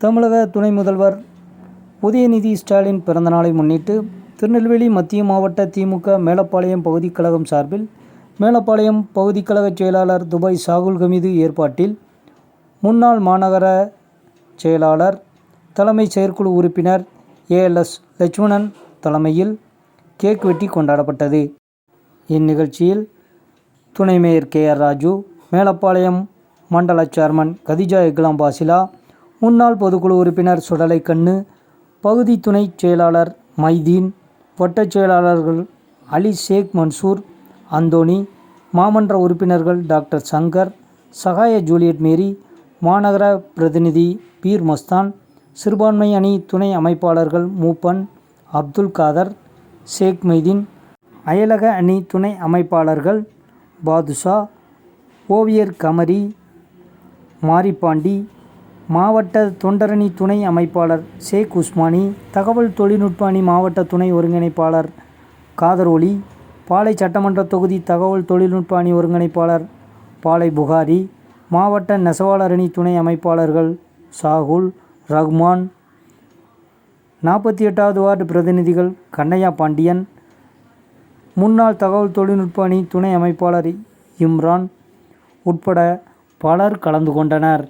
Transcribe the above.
தமிழக துணை முதல்வர் உதயநிதி ஸ்டாலின் பிறந்தநாளை முன்னிட்டு திருநெல்வேலி மத்திய மாவட்ட திமுக மேலப்பாளையம் பகுதிக் கழகம் சார்பில் மேலப்பாளையம் பகுதிக் கழக செயலாளர் துபாய் சாகுல் ஹமீது ஏற்பாட்டில் முன்னாள் மாநகர செயலாளர் தலைமை செயற்குழு உறுப்பினர் ஏஎல்எஸ் லட்சுமணன் தலைமையில் கேக் வெட்டி கொண்டாடப்பட்டது. இந்நிகழ்ச்சியில் துணை mayor K R Raju Melapalayam மண்டல சேர்மன் கதிஜா இக்லாம் பாசிலா முன்னாள் பொதுக்குழு உறுப்பினர் சுடலை கண்ணு பகுதி துணை செயலாளர் மைதீன் வட்டச் செயலாளர்கள் அலி ஷேக் மன்சூர் அந்தோணி மாமன்ற உறுப்பினர்கள் doctor Shankar Sagaya Juliet Mary மாநகர பிரதிநிதி பீர் மஸ்தான் சிறுபான்மை அணி துணை அமைப்பாளர்கள் மூப்பன் அப்துல் காதர் ஷேக் மைதீன் அயலக அணி துணை அமைப்பாளர்கள் பாதுஷா ஓவியர் கமரி மாரிப்பாண்டி மாவட்ட தொண்டரணி துணை அமைப்பாளர் ஷேக் உஸ்மானி தகவல் தொழில்நுட்ப அணி மாவட்ட துணை ஒருங்கிணைப்பாளர் காதர் ஒலி பாலை சட்டமன்ற தொகுதி தகவல் தொழில்நுட்ப அணி ஒருங்கிணைப்பாளர் பாலை புகாரி மாவட்ட நெசவாளர் அணி துணை அமைப்பாளர்கள் சாகுல் ரஹ்மான் நாற்பத்தி எட்டாவது வார்டு பிரதிநிதிகள் கண்ணையா பாண்டியன் முன்னாள் தகவல் தொழில்நுட்ப அணி துணை அமைப்பாளர் இம்ரான் உட்பட பலர் கலந்து கொண்டனர்.